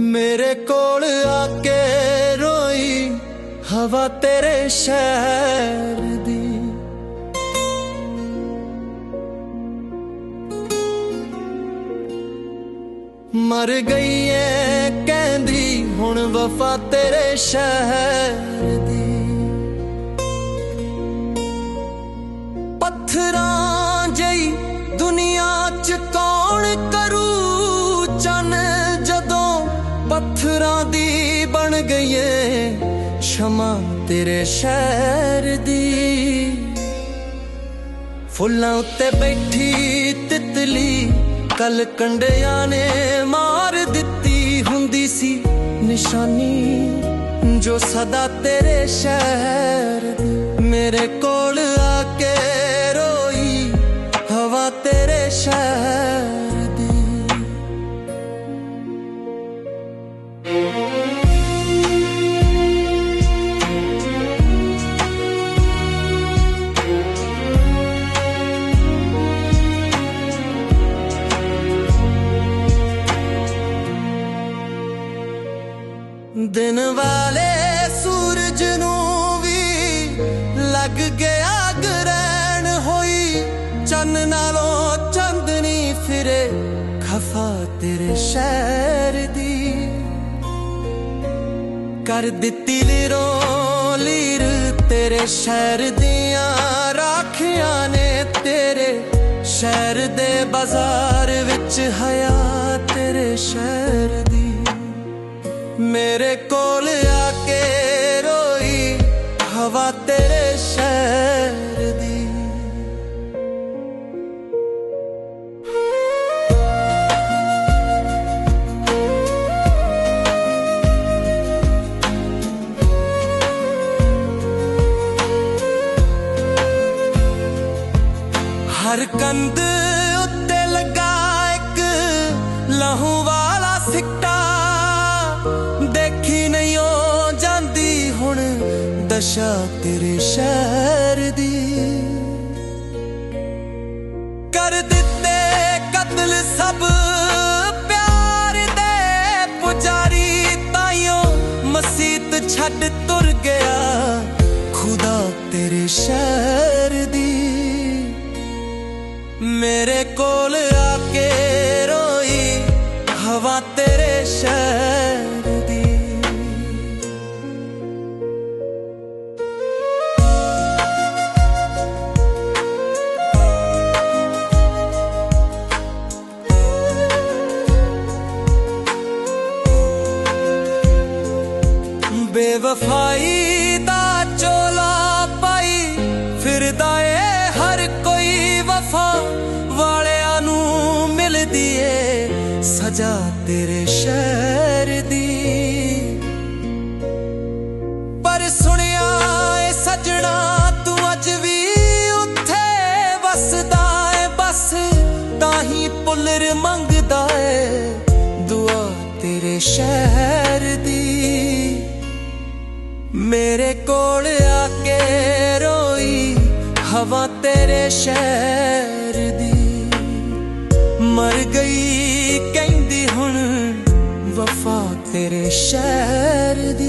ਮੇਰੇ ਕੋਲ ਆ ਕੇ ਰੋਈ ਹਵਾ ਤੇਰੇ ਸ਼ਹਿਰ ਦੀ। ਮਰ ਗਈ ਐ ਕਹਿੰਦੀ, ਹੁਣ ਵਫਾ ਤੇਰੇ ਸ਼ਹਿਰ ਦੀ। ਪੱਥਰਾਂ ਗਈਏ ਬਣ ਸ਼ਮਾ ਤੇਰੇ ਸ਼ਹਿਰ ਦੀ ਫੁੱਲਾਂ ਉੱਤੇ ਬੈਠੀ ਤਿਤਲੀ ਕਲ ਕੰਡਿਆਂ ਨੇ ਮਾਰ ਦਿੱਤੀ ਹੁੰਦੀ ਸੀ ਨਿਸ਼ਾਨੀ ਜੋ ਸਦਾ ਤੇਰੇ ਸ਼ਹਿਰ ਦੀ ਮੇਰੇ ਕੋਲ ਦਿਨ ਸੂਰਜ ਨੂੰ ਵੀ ਲੱਗ ਗਿਆ ਗ੍ਰਹਿਣ ਹੋਈ। ਚੰਨ ਨਾਲੋਂ ਚੰਦਨੀ ਫਿਰੇ ਖਫਾ ਤੇਰੇ ਸ਼ਹਿਰ ਦੀ। ਕਰ ਦਿੱਤੀ ਲੀਰੋ ਲੀਰ ਤੇਰੇ ਸ਼ਹਿਰ ਦੀਆਂ ਰਾਖੀਆਂ ਨੇ ਤੇਰੇ ਸ਼ਹਿਰ ਦੇ ਬਾਜ਼ਾਰ ਵਿੱਚ ਹਯਾ ਤੇਰੇ ਸ਼ਹਿਰ ਦੀ। ਮੇਰੇ ਕੋਲ ਹਵਾ ਤੇਰੇ ਸ਼ਹਿਰ ਦੀ। ਹਰ ਕੰਧ ਉੱਤੇ ਲੱਗਾ ਇੱਕ ਲਹੂ ਵਾਲਾ ਸਿੱਕਾ। ਦਸ਼ਾ ਤੇਰੇ ਸ਼ਹਿਰ ਦੀ। ਕਰ ਦਿੱਤੇ ਕਤਲ ਸਭ ਪਿਆਰ ਦੇ ਪੁਜਾਰੀ, ਤਾਈਓ ਮਸਜਿਦ ਛੱਡ ਤੁਰ ਗਿਆ ਖੁਦਾ ਤੇਰੇ ਸ਼ਹਿਰ ਦੀ। ਮੇਰੇ ਕੋਲ ਬੇਵਫਾਈ ਦਾ ਚੋਲਾ ਪਾਈ, ਫਿਰਦਾ ਏ ਹਰ ਕੋਈ ਵਫਾ, ਵਾਲਿਆਂ ਨੂੰ ਮਿਲਦੀ ਏ ਸਜਾ ਤੇਰੇ ਸ਼ਹਿਰ ਕੋਲ ਆ ਕੇ ਰੋਈ ਹਵਾ ਤੇਰੇ ਸ਼ਹਿਰ ਦੀ। ਮਰ ਗਈ ਕਹਿੰਦੀ ਹੁਣ ਵਫਾ ਤੇਰੇ ਸ਼ਹਿਰ ਦੀ।